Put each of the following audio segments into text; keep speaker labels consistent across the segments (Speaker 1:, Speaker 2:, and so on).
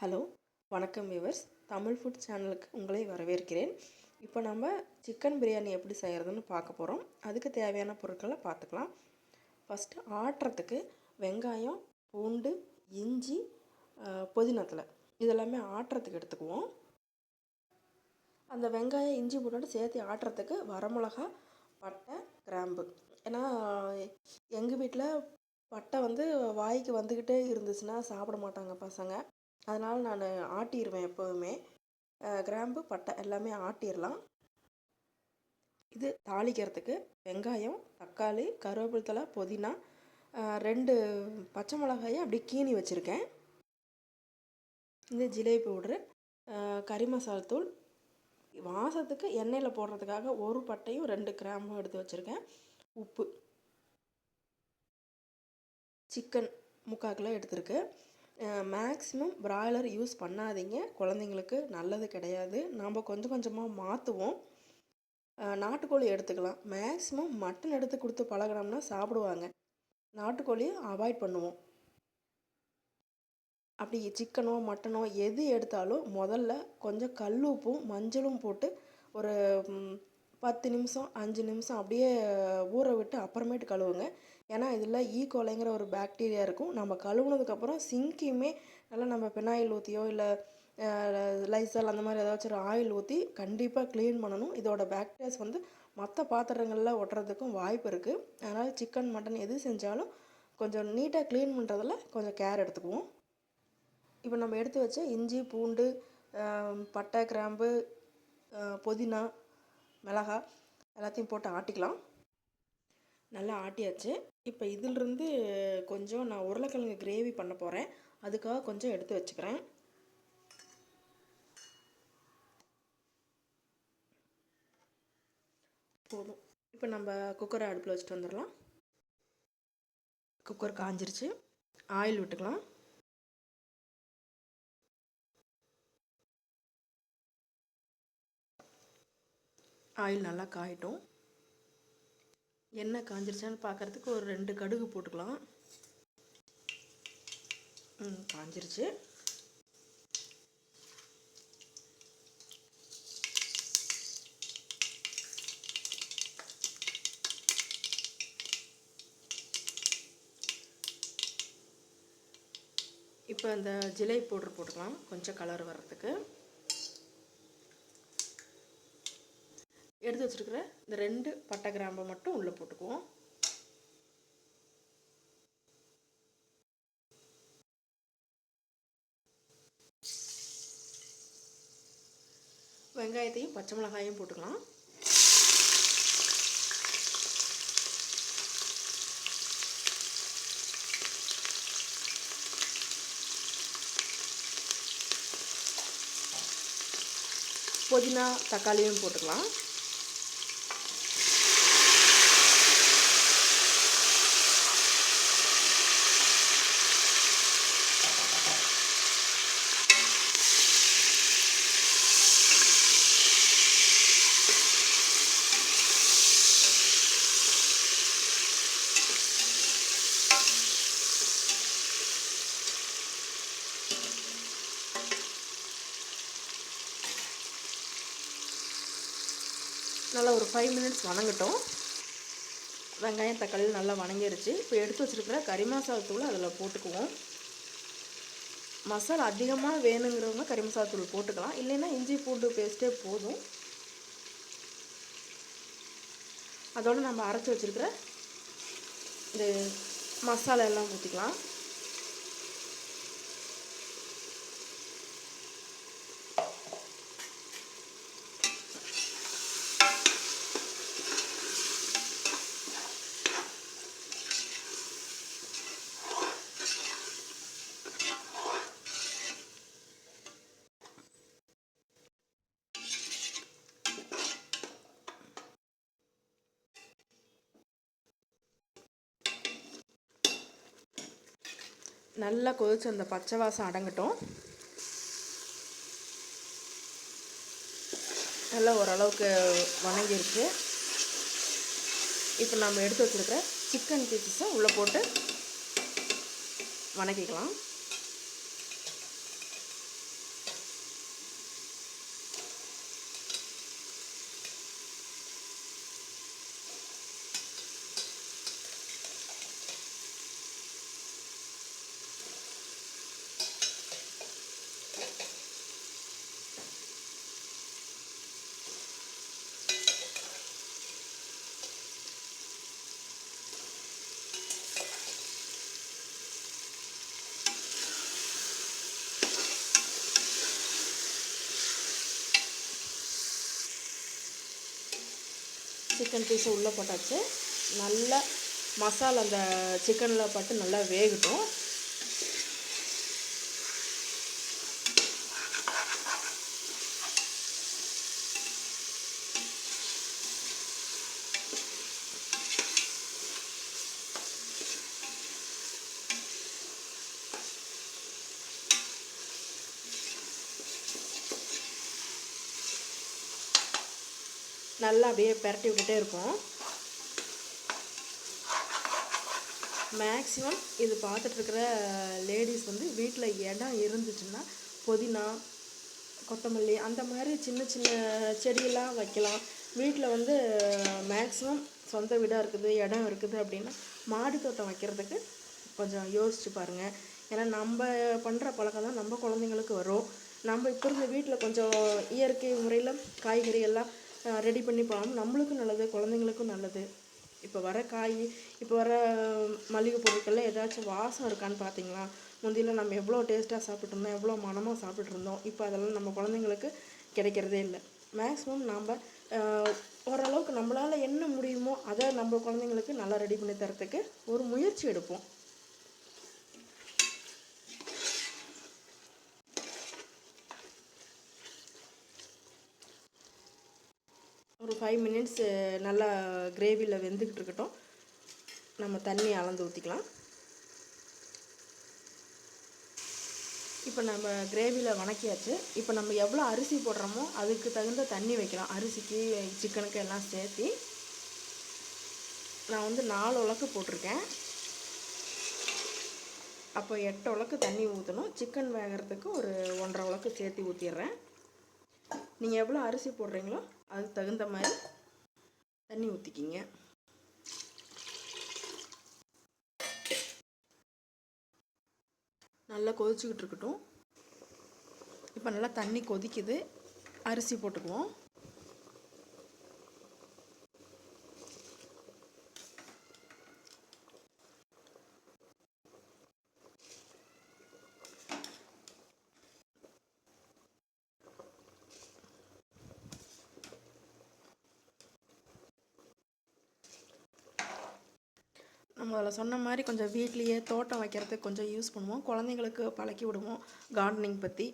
Speaker 1: Hello வணக்கம் viewers Tamil food சேனலுக்கு உங்களை வரவேற்கிறேன். இப்போ நம்ம சிக்கன் பிரியாணி எப்படி செய்கிறதுன்னு பார்க்க போகிறோம் அதுக்கு தேவையான பொருட்களை பார்த்துக்கலாம். ஃபஸ்ட்டு ஆட்டுறதுக்கு வெங்காயம் பூண்டு இஞ்சி புதினத்தில் இதெல்லாமே ஆட்டுறதுக்கு எடுத்துக்குவோம். அந்த வெங்காயம் இஞ்சி பூண்டோடு சேர்த்து ஆட்டுறதுக்கு வரமிளகா பட்டை கிராம்பு. ஏன்னா எங்கள் வீட்டில் பட்டை வந்து வாய்க்கு வந்துக்கிட்டே இருந்துச்சுன்னா சாப்பிட மாட்டாங்க பசங்க. அதனால் நான் ஆட்டிடுவேன் எப்போதுமே. கிராம்பு பட்டை எல்லாமே ஆட்டிடலாம் இது தாளிக்கிறதுக்கு வெங்காயம் தக்காளி கருவேப்பிலை தழை புதினா ரெண்டு பச்சை மிளகாயை அப்படியே கீனி வச்சுருக்கேன். இந்த ஜிலேபி பவுட்ரு கறி மசால் தூள். வாசத்துக்கு எண்ணெயில் போடுறதுக்காக ஒரு பட்டையும் ரெண்டு கிராம்பும் எடுத்து வச்சுருக்கேன். உப்பு. சிக்கன் முக்கால் கிலோ எடுத்திருக்கு. மேக்ஸிமம் பிராய்லர் யூஸ் பண்ணாதீங்க. குழந்தைங்களுக்கு நல்லது கிடையாது. நாம் கொஞ்சம் கொஞ்சமாக மாற்றுவோம் நாட்டுக்கோழி எடுத்துக்கலாம். மேக்ஸிமம் மட்டன் எடுத்து கொடுத்து பழகினோம்னா சாப்பிடுவாங்க. நாட்டுக்கோழியை அவாய்ட் பண்ணுவோம். அப்படி சிக்கனோ மட்டனோ எது எடுத்தாலும் முதல்ல கொஞ்சம் கல் உப்பும் மஞ்சளும் போட்டு ஒரு பத்து நிமிஷம் அஞ்சு நிமிஷம் அப்படியே ஊற விட்டு அப்புறமேட்டு கழுவுங்க. ஏன்னா இதில் ஈகோலைங்கிற e. ஒரு பாக்டீரியா இருக்கும். நம்ம கழுவுனதுக்கப்புறம் சிங்கையுமே நல்லா நம்ம பெனாயில் ஊற்றியோ இல்லை லைசால் அந்த மாதிரி ஏதாச்சும் ஒரு ஆயில் ஊற்றி கண்டிப்பாக க்ளீன் பண்ணணும். இதோட பாக்டீரியாஸ் வந்து மற்ற பாத்திரங்களில் ஒட்டுறதுக்கும் வாய்ப்பு இருக்குது அதனால் சிக்கன் மட்டன் எது செஞ்சாலும் கொஞ்சம் நீட்டாக க்ளீன் பண்ணுறதில் கொஞ்சம் கேர் எடுத்துக்குவோம். இப்போ நம்ம எடுத்து வச்ச இஞ்சி பூண்டு பட்டை கிராம்பு புதினா மிளகாய் எல்லாத்தையும் போட்டு ஆட்டிக்கலாம். நல்லா ஆட்டியாச்சு. இப்போ இதிலிருந்து கொஞ்சம் நான் உருளைக்கிழங்கு கிரேவி பண்ண போகிறேன் அதுக்காக கொஞ்சம் எடுத்து வச்சுக்கிறேன். போதும். இப்போ நம்ம குக்கரை அடுப்பில் வச்சுட்டு வந்துடலாம். குக்கர் காஞ்சிருச்சு. ஆயில் விட்டுக்கலாம். ஆயில் நல்லா காயட்டும். எண்ணெய் காஞ்சிருச்சான்னு பார்க்கறதுக்கு ஒரு ரெண்டு கடுகு போட்டுக்கலாம். ம் காஞ்சிருச்சு. இப்போ அந்த ஜிலேபி பவுடர் போட்டுக்கலாம். கொஞ்சம் கலர் வர்றதுக்கு. எடுத்து வச்சிருக்கிற இந்த ரெண்டு பட்டை கிராம்பை மட்டும் உள்ளே போட்டுக்குவோம். வெங்காயத்தையும் பச்சை மிளகாயும் போட்டுக்கலாம். புதினா தக்காளியும் போட்டுக்கலாம். நல்லா ஒரு ஃபைவ் மினிட்ஸ் வணங்கட்டும். வெங்காயம் தக்காளி நல்லா வணங்கிருச்சு. இப்போ எடுத்து வச்சிருக்கிற கறி மசாலா அதில் போட்டுக்குவோம். மசாலா அதிகமாக வேணுங்கிறவங்க கறி மசாலா போட்டுக்கலாம். இல்லைன்னா இஞ்சி பூண்டு பேஸ்ட்டே போதும். அதோடு நம்ம அரைச்சி வச்சிருக்கிற இந்த மசாலா எல்லாம் ஊற்றிக்கலாம் நல்லா கொதிச்சு அந்த பச்சை வாசம் அடங்கட்டும். நல்லா ஓரளவுக்கு வணங்கியிருக்கு. இப்போ நம்ம எடுத்து வச்சுருக்கிற சிக்கன் பீசஸை உள்ளே போட்டு வணக்கிக்கலாம். சிக்கன் பீஸை உள்ளே போட்டாச்சு. நல்லா மசாலா அந்த சிக்கனில் பட்டு நல்லா வேகட்டும். நல்லா அப்படியே பரட்டி விட்டுட்டே இருப்போம் மேக்ஸிமம் இது பார்த்துட்ருக்கிற லேடிஸ் வந்து வீட்டில் இடம் இருந்துச்சுன்னா புதினா கொத்தமல்லி அந்த மாதிரி சின்ன சின்ன செடியெல்லாம் வைக்கலாம். வீட்டில் வந்து மேக்ஸிமம் சொந்த வீடாக இருக்குது இடம் இருக்குது அப்படின்னா மாடி தோட்டம் வைக்கிறதுக்கு கொஞ்சம் யோசிச்சு பாருங்கள் ஏன்னா நம்ம பண்ணுற பழக்கம் தான் நம்ம குழந்தைங்களுக்கு வரும். நம்ம இப்போ இருந்த வீட்டில் கொஞ்சம் இயற்கை முறையில் காய்கறி எல்லாம் ரெடி பண்ணி போனோம் நம்மளுக்கும் நல்லது குழந்தைங்களுக்கும் நல்லது. இப்போ வர காய் இப்போ வர மளிகை பொருட்களில் ஏதாச்சும் வாசம் இருக்கான்னு பார்த்தீங்களா முந்தியில் நம்ம எவ்வளோ டேஸ்ட்டாக சாப்பிட்ருந்தோம் எவ்வளோ மனமாக சாப்பிட்ருந்தோம் இப்போ அதெல்லாம் நம்ம குழந்தைங்களுக்கு கிடைக்கிறதே இல்லை. மேக்ஸிமம் நாம் ஓரளவுக்கு நம்மளால் என்ன முடியுமோ அதை நம்ம குழந்தைங்களுக்கு நல்லா ரெடி பண்ணி தரத்துக்கு ஒரு முயற்சி எடுப்போம். ஃபைவ் மினிட்ஸ் நல்லா கிரேவியில் வெந்துக்கிட்டு இருக்கட்டும். நம்ம தண்ணி அளந்து ஊற்றிக்கலாம் இப்போ நம்ம கிரேவியில் வணக்கியாச்சு. இப்போ நம்ம எவ்வளோ அரிசி போடுறோமோ அதுக்கு தகுந்த தண்ணி வைக்கலாம். அரிசிக்கு சிக்கனுக்கு எல்லாம் சேர்த்து. நான் வந்து நாலு உலக்கு போட்டிருக்கேன். அப்போ எட்டு உலக்கு தண்ணி ஊற்றணும் சிக்கன் வேகிறதுக்கு ஒரு ஒன்றரை உலக்கு சேர்த்து ஊற்றிடுறேன் நீங்கள் எவ்வளோ அரிசி போடுறீங்களோ அதுக்கு தகுந்த மாதிரி தண்ணி ஊற்றிக்கிங்க நல்லா கொதிச்சுக்கிட்டு இருக்கட்டும். இப்போ நல்லா தண்ணி கொதிக்குது. அரிசி போட்டுக்குவோம். நம்ம அதில் சொன்ன மாதிரி கொஞ்சம் வீட்லேயே தோட்டம் வைக்கிறதுக்கு கொஞ்சம் யூஸ் பண்ணுவோம். குழந்தைங்களுக்கு பழக்கி விடுவோம் கார்டனிங் பற்றி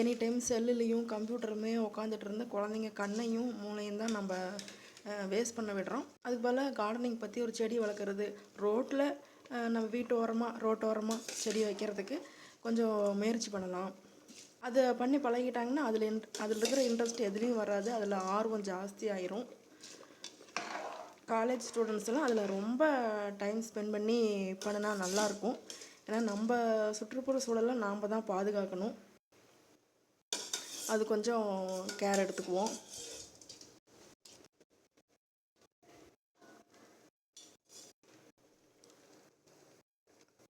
Speaker 1: எனி டைம் செல்லுலேயும் கம்ப்யூட்டருமே உட்காந்துட்டு இருந்து குழந்தைங்க கண்ணையும் மூளையும் தான் நம்ம வேஸ்ட் பண்ண விடுறோம். அதுக்கு போல் கார்டனிங் பற்றி ஒரு செடி வளர்க்குறது. ரோட்டில் நம்ம வீட்டு ஓரமாக ரோட்டோரமாக செடி வைக்கிறதுக்கு கொஞ்சம் முயற்சி பண்ணலாம். அதை பண்ணி பழகிட்டாங்கன்னா அதில் இன் அதில் இருக்கிற இன்ட்ரெஸ்ட் எதுலேயும் வராது. அதில் ஆர்வம் ஜாஸ்தி ஆயிரும். காலேஜ் ஸ்டூடெண்ட்ஸ் எல்லாம் அதில் ரொம்ப டைம் ஸ்பெண்ட் பண்ணி பண்ணினா நல்லாயிருக்கும் ஏன்னா நம்ம சுற்றுப்புற சூழலை நாம் தான் பாதுகாக்கணும். அது கொஞ்சம் கேர் எடுத்துக்குவோம்.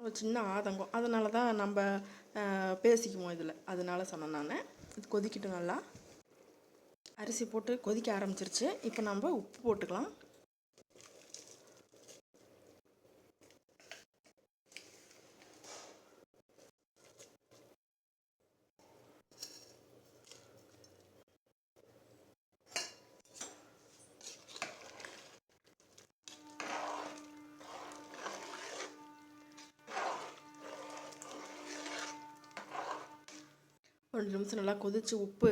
Speaker 1: ஒரு சின்ன ஆதங்கம். அதனால தான் நம்ம பேசிக்குவோம் இதில். அதனால சொன்னேன் நான். இது கொதிக்கிட்டு நல்லா. அரிசி போட்டு கொதிக்க ஆரம்பிச்சிருச்சு. இப்போ நம்ம உப்பு போட்டுக்கலாம். ரெண்டு நிமிஷம் நல்லா கொதித்து உப்பு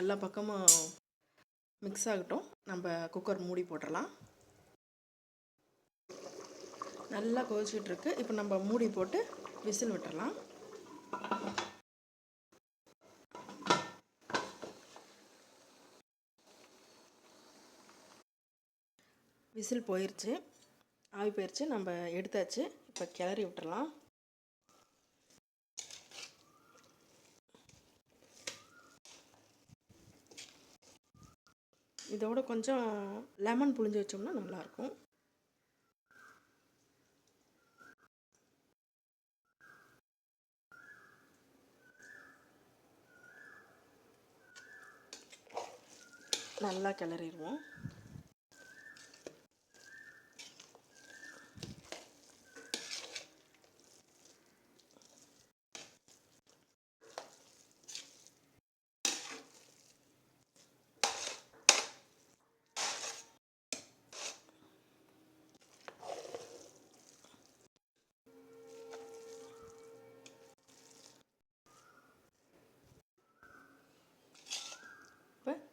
Speaker 1: எல்லா பக்கமும் மிக்ஸ் ஆகட்டும். நம்ம குக்கர் மூடி போட்டுடலாம் நல்லா கொதிச்சிட்டுருக்கு இப்போ நம்ம மூடி போட்டு விசில் விட்டுறலாம். விசில் போயிடுச்சு ஆவி போயிடுச்சு நம்ம எடுத்தாச்சு. இப்போ கிளறி விட்டுடலாம் இதோட கொஞ்சம் லெமன் புழிஞ்சு வச்சோம்னா நல்லாயிருக்கும். நல்லா கிளறிடுவோம்.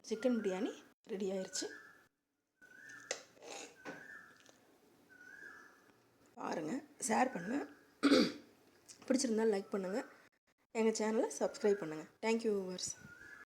Speaker 1: சிக்கன் பிரியாணி ரெடி ஆயிடுச்சு பாருங்கள் ஷேர் பண்ணுங்கள் பிடிச்சிருந்தால் லைக் பண்ணுங்கள் எங்கள் சேனலை சப்ஸ்கிரைப் பண்ணுங்கள் தேங்க்யூ வியூவர்ஸ்